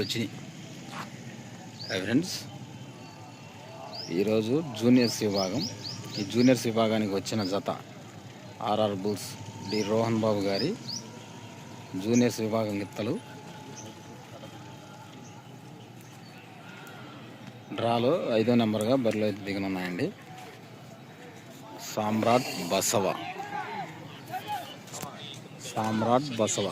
వచ్చినాయి. ఫ్రెండ్స్. ఈరోజు జూనియర్స్ విభాగం. ఈ జూనియర్స్ విభాగానికి వచ్చిన జత RR Bulls D Rohan Babu గారి జూనియర్స్ విభాగం గిత్తలు. డ్రాలో ఐదో నెంబర్గా బరిలో దిగనున్నాయండి. సామ్రాట్ బసవ. సామ్రాట్ బసవ.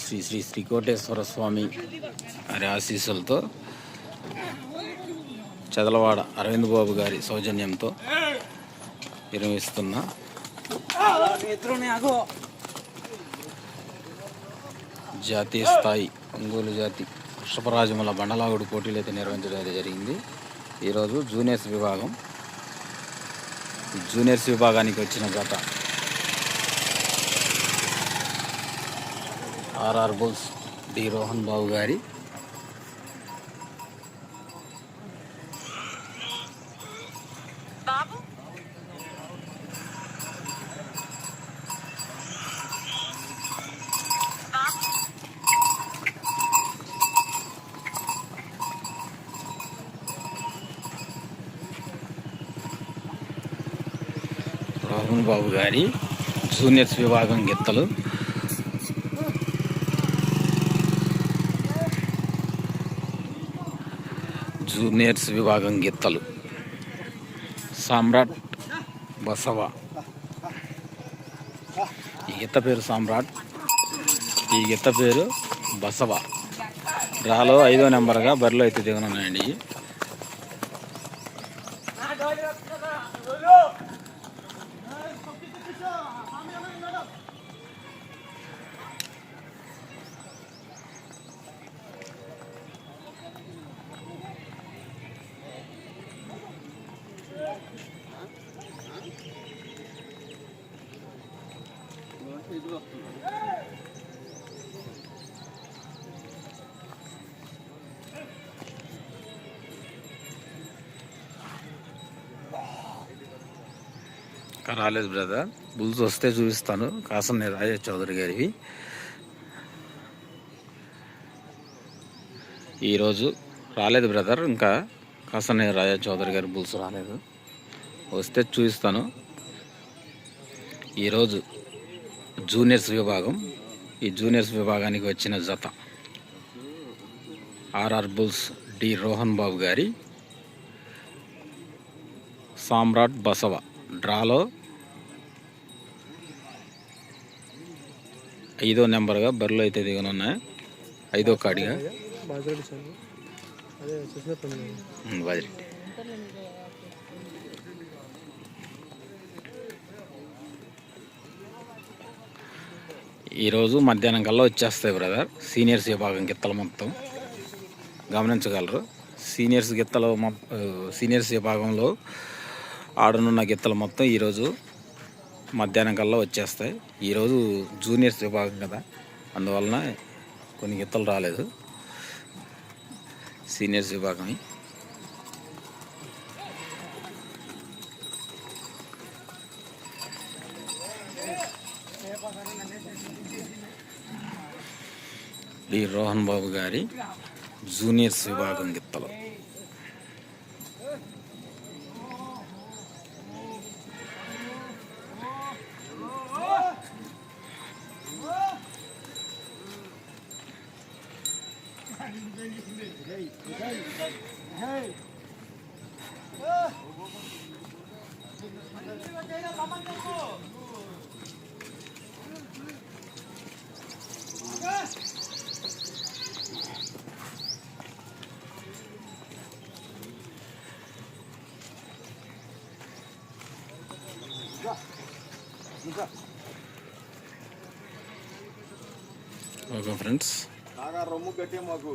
శ్రీ శ్రీ శ్రీ కోటేశ్వర స్వామి వారి ఆశీస్సులతో చదలవాడ అరవింద్ బాబు గారి సౌజన్యంతో నిర్వహిస్తున్న జాతీయ స్థాయి ఒంగోలు జాతి వృషభరాజముల బండలాగుడు పోటీలు అయితే నిర్వహించడం అయితే జరిగింది. ఈరోజు జూనియర్స్ విభాగం ఈ జూనియర్స్ విభాగానికి వచ్చిన జాత RR Bulls D Rohan Babu గారి రోహన్ బాబు గారి జూనియర్స్ విభాగం గిత్తలు. జూనియర్స్ విభాగం గిత్తలు. సామ్రాట్ బసవ. ఈ గిత్త పేరు సామ్రాట్ ఈ గిత్త పేరు బసవ. రాలో ఐదో నెంబర్గా బరిలో అయితే దిగనున్నాయండి. 이거 해줘. ఇంకా రాలేదు బ్రదర్. బుల్స్ వస్తే చూపిస్తాను. కాసన్న రాజా చౌదరి గారివి. ఈరోజు రాలేదు బ్రదర్. ఇంకా కాసన్న రాజా చౌదరి గారి బుల్స్ రాలేదు. వస్తే చూపిస్తాను. ఈరోజు జూనియర్స్ విభాగం. ఈ జూనియర్స్ విభాగానికి వచ్చిన జత. RR Bulls D Rohan Babu గారి. సామ్రాట్ బసవ. డ్రాలో ఐదో నెంబర్గా బరిలో అయితే దిగనున్నాయి. ఐదో కాడిగా. బాజరెడ్డి. ఈరోజు మధ్యాహ్నం కల్లా వచ్చేస్తాయి బ్రదర్. సీనియర్స్ విభాగం గిత్తలు మొత్తం. గమనించగలరు. సీనియర్స్ గిత్తలు మొ- సీనియర్స్ విభాగంలో ఆడనున్న గిత్తలు మొత్తం ఈరోజు మధ్యాహ్నం కల్లా వచ్చేస్తాయి. ఈరోజు జూనియర్స్ విభాగం కదా. అందువలన కొన్ని గిత్తలు రాలేదు. సీనియర్స్ విభాగం డి. రోహన్ బాబు గారి జూనియర్స్ విభాగం గిత్తలు. ఓకే ఫ్రెండ్స్ బాగా రొమ్ము కట్టే మాకు.